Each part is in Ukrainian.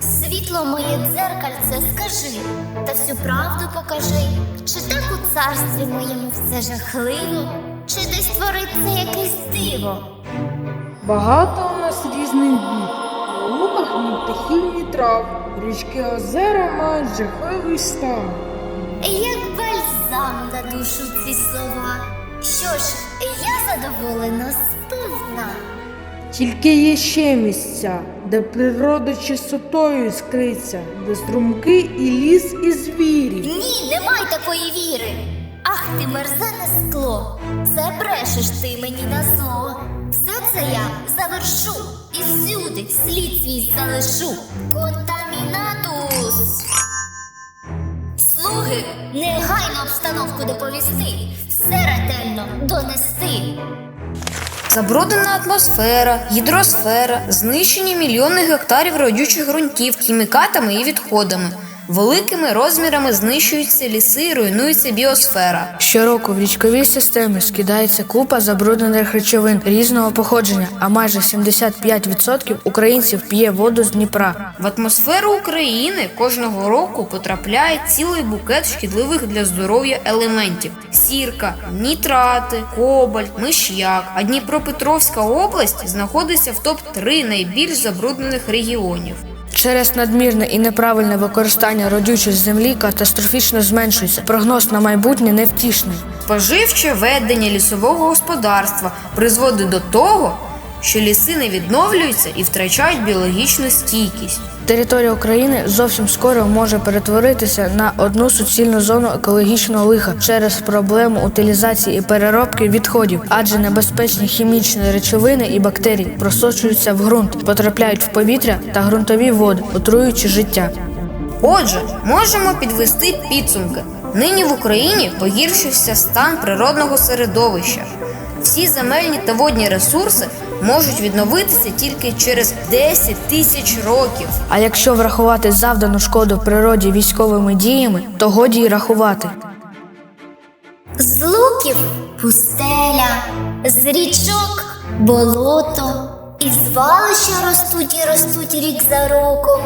Світло моє дзеркальце, скажи, та всю правду покажи. Чи так у царстві моєму все жахливо, чи десь твориться якесь диво? Багато у нас різних бід. На луках птахів, ні трав. Річки озера мають жахливий стан. Як бальзам на душу ці слова. Що ж, я задоволена сповна. Тільки є ще місця, де природа чистотою іскриться, де струмки і ліс, і звірі. Ні, немає такої віри. Ах ти мерзене скло, це брешеш ти мені на зло. Все це я завершу і всюди слід свій залишу. Контамінатус. Слуги, негайно обстановку доповісти, все ретельно донести. Забруднена атмосфера, гідросфера, знищені мільйони гектарів родючих ґрунтів хімікатами і відходами. Великими розмірами знищуються ліси руйнується біосфера. Щороку в річкові системи скидається купа забруднених речовин різного походження, а майже 75% українців п'є воду з Дніпра. В атмосферу України кожного року потрапляє цілий букет шкідливих для здоров'я елементів: сірка, нітрати, кобальт, миш'як. А Дніпропетровська область знаходиться в топ 3 найбільш забруднених регіонів. Через надмірне і неправильне використання родючої землі катастрофічно зменшується. Прогноз на майбутнє невтішний. Споживче ведення лісового господарства призводить до того, що ліси не відновлюються і втрачають біологічну стійкість. Територія України зовсім скоро може перетворитися на одну суцільну зону екологічного лиха через проблему утилізації і переробки відходів, адже небезпечні хімічні речовини і бактерії просочуються в ґрунт, потрапляють в повітря та ґрунтові води, отруюючи життя. Отже, можемо підвести підсумки. Нині в Україні погіршився стан природного середовища. Всі земельні та водні ресурси можуть відновитися тільки через 10 тисяч років. А якщо врахувати завдану шкоду природі військовими діями, то годі й рахувати. З луків пустеля, з річок болото, і звалища ростуть і ростуть рік за роком.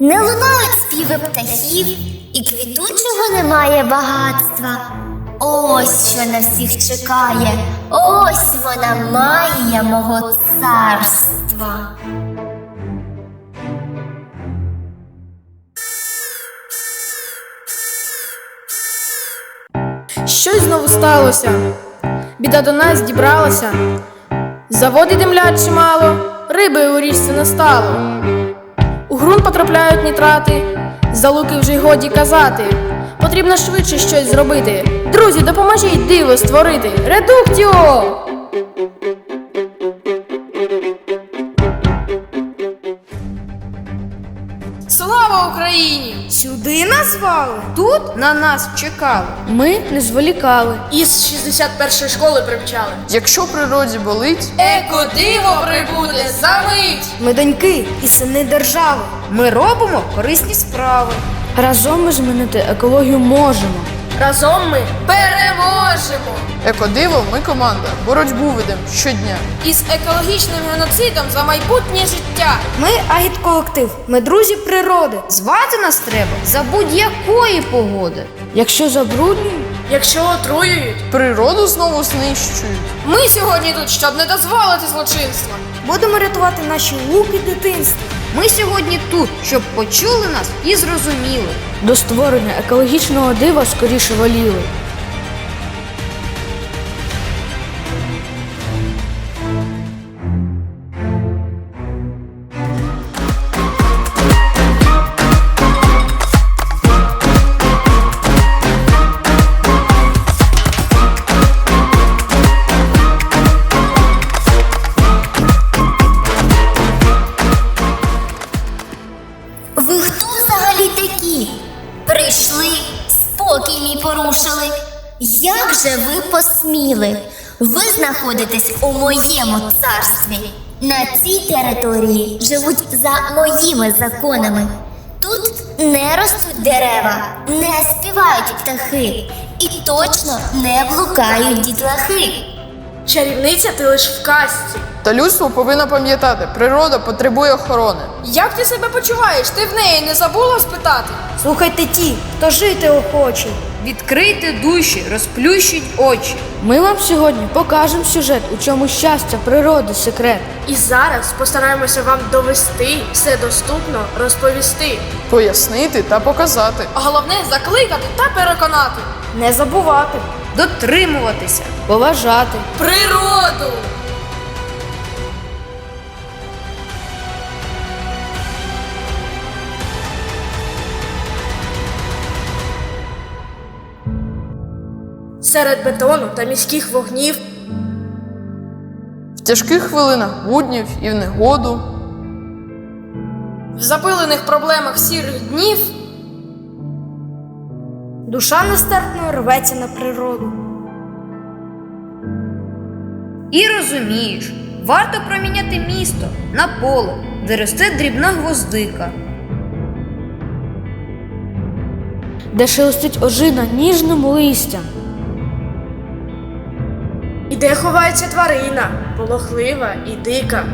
Не лунають співи птахів, і квітучого немає багатства. Ось що на всіх чекає, ось вона магія мого царства. Щось знову сталося. Біда до нас дібралася. Заводи димлять чимало, риби у річці не стало. У ґрунт потрапляють нітрати, за луки вже й годі казати. Потрібно швидше щось зробити. Друзі, допоможіть диво створити. Редуктіо! Слава Україні! Сюди назвали? Тут на нас чекали. Ми не зволікали. Із 61-ї школи примчали. Якщо природі болить, Еко диво прибуде за мить! Ми доньки і сини держави. Ми робимо корисні справи. Разом ми змінити екологію можемо. Разом ми переможемо! екодиво, ми команда. Боротьбу ведемо щодня. Із екологічним геноцидом за майбутнє життя. Ми агітколектив, ми друзі природи. Звати нас треба за будь-якої погоди. Якщо забруднюємо, Якщо отруюють, Природу знову знищують. ми сьогодні тут, щоб не дозволити злочинства. Будемо рятувати наші луки дитинства. Ми сьогодні тут, щоб почули нас і зрозуміли. до створення екологічного дива скоріше воліли. Ви хто взагалі такі? Прийшли, спокій мій порушили. Як же ви посміли? Ви знаходитесь у моєму царстві. На цій території живуть за моїми законами. Тут не ростуть дерева, не співають птахи і точно не блукають дітлахи. Чарівниця ти лиш в казці. Та людство повинно пам'ятати, природа потребує охорони. Як ти себе почуваєш? Ти в неї не забула спитати? Слухайте ті, хто жити охоче. Відкрийте душі, розплющіть очі. Ми вам сьогодні покажемо сюжет, у чому щастя природи секрет. І зараз постараємося вам довести все доступно розповісти. Пояснити та показати. А головне закликати та переконати. Не забувати. Дотримуватися. Поважати. Природу! Серед бетону та міських вогнів В тяжких хвилинах буднів і в негоду. в запилених проблемах сірих днів Душа нестерпно рветься на природу. І розумієш, варто проміняти місто на поле, де росте дрібна гвоздика. де шелестить ожина ніжним листям. і де ховається тварина, полохлива і дика.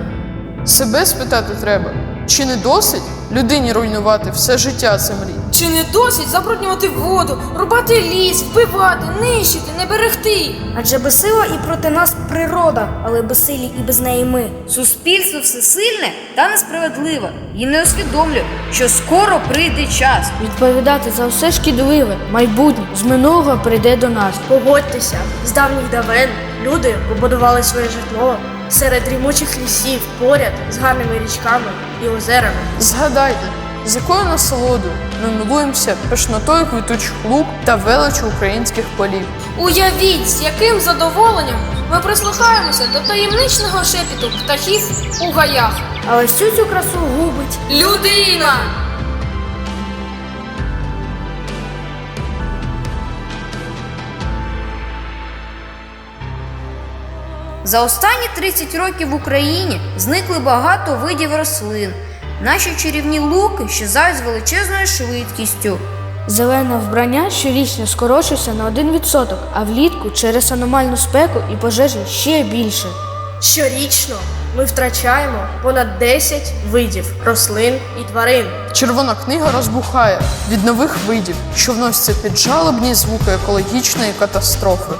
Себе спитати треба, чи не досить людині руйнувати все життя землі? Чи не досить забруднювати воду, рубати ліс, вбивати, нищити, не берегти? Адже безсила і проти нас природа, але безсилі і без неї ми. Суспільство всесильне та несправедливе і не усвідомлює, що скоро прийде час. Відповідати за все шкідливе, майбутнє з минулого прийде до нас. Погодьтеся, з давніх давен люди побудували своє житло серед дрімучих лісів, поряд з гарними річками і озерами. Згадайте, з якою насолодою ми милуємося пишнотою квітучих лук та величу українських полів. Уявіть, з яким задоволенням ми прислухаємося до таємничного шепіту птахів у гаях. Але всю цю красу губить. Людина! За останні 30 років в Україні зникли багато видів рослин. Наші чарівні луки щезають з величезною швидкістю. Зелене вбрання щорічно скорочується на 1%, а влітку через аномальну спеку і пожежі ще більше. Щорічно ми втрачаємо понад 10 видів рослин і тварин. Червона книга розбухає від нових видів, що вносяться під жалобні звуки екологічної катастрофи.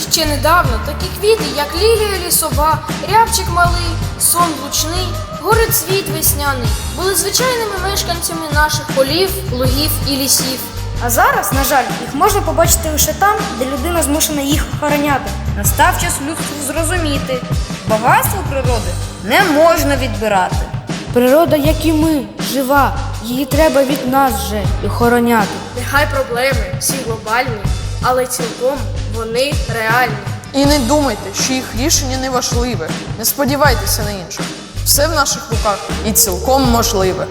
Ще недавно такі квіти, як лілія лісова, рябчик малий, сон лучний, горецвіт весняний, були звичайними мешканцями наших полів, лугів і лісів. А зараз, на жаль, їх можна побачити лише там, де людина змушена їх охороняти. Настав час людству зрозуміти, багатство природи не можна відбирати. Природа, як і ми, жива, її треба від нас же і охороняти. Нехай проблеми всі глобальні, але цілком вони реальні. І не думайте, що їх рішення не важливе. Не сподівайтеся на інше. Все в наших руках і цілком можливе.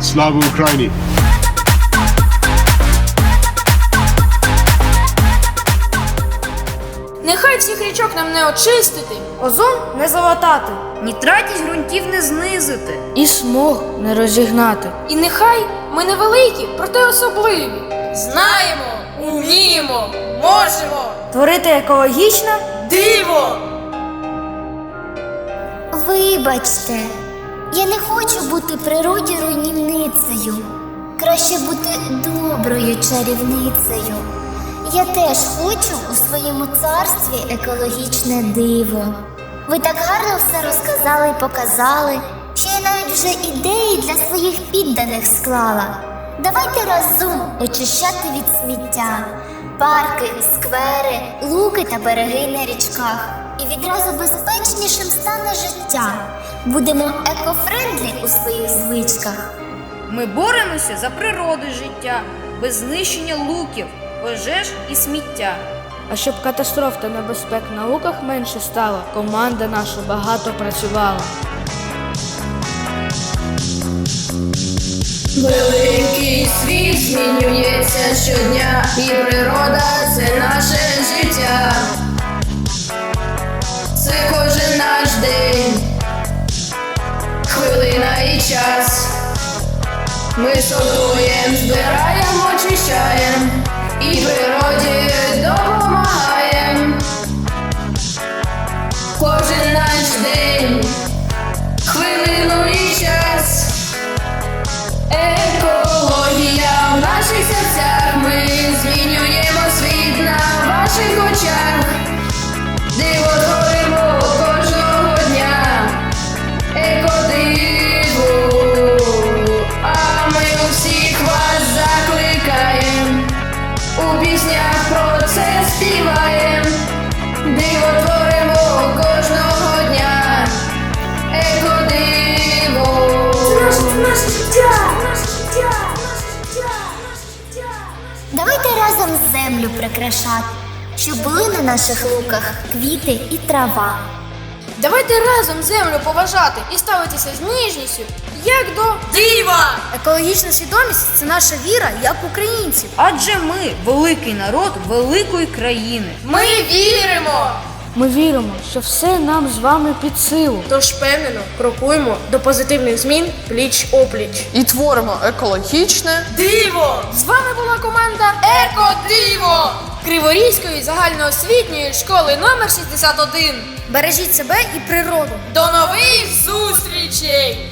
Слава Україні! Річок нам не очистити, Озон не залатати. Нітратність ґрунтів не знизити. І смог не розігнати. і нехай ми невеликі, проте особливі. Знаємо, уміємо, можемо. Творити екологічно Диво! Вибачте, я не хочу бути природі руйнівницею. Краще бути доброю чарівницею. Я теж хочу у своєму царстві екологічне диво. Ви так гарно все розказали і показали, що я навіть вже ідеї для своїх підданих склала. Давайте разом очищати від сміття, парки, сквери, луки та береги на річках. І відразу безпечнішим стане життя. Будемо екофрендлі у своїх звичках. Ми боремося за природу життя, без знищення луків, пожеж і сміття. А щоб катастроф та небезпек на луках менше стало, команда наша багато працювала. Великий світ змінюється щодня, і природа це наше життя. Це кожен наш день, хвилина і час. Ми сортуємо, збираємо, очищаємо і природі допомагає Кожен наш день, хвилину і час. Екологія в наших серцях. Ми змінюємо світ на ваших очах. Піснях про це співаєм. Диво творимо кожного дня. Екодиво. Давайте разом землю прикрашати, щоб були на наших луках квіти і трава. Давайте разом землю поважати і ставитися з ніжністю, як до Екологічна свідомість це наша віра як українців. Адже ми великий народ великої країни. Ми віримо! Ми віримо, що все нам з вами під силу. Тож впевнено крокуємо до позитивних змін пліч опліч. І творимо екологічне Диво! З вами була команда Еко Диво Криворізької загальноосвітньої школи номер 61. Бережіть себе і природу. До нових зустрічей!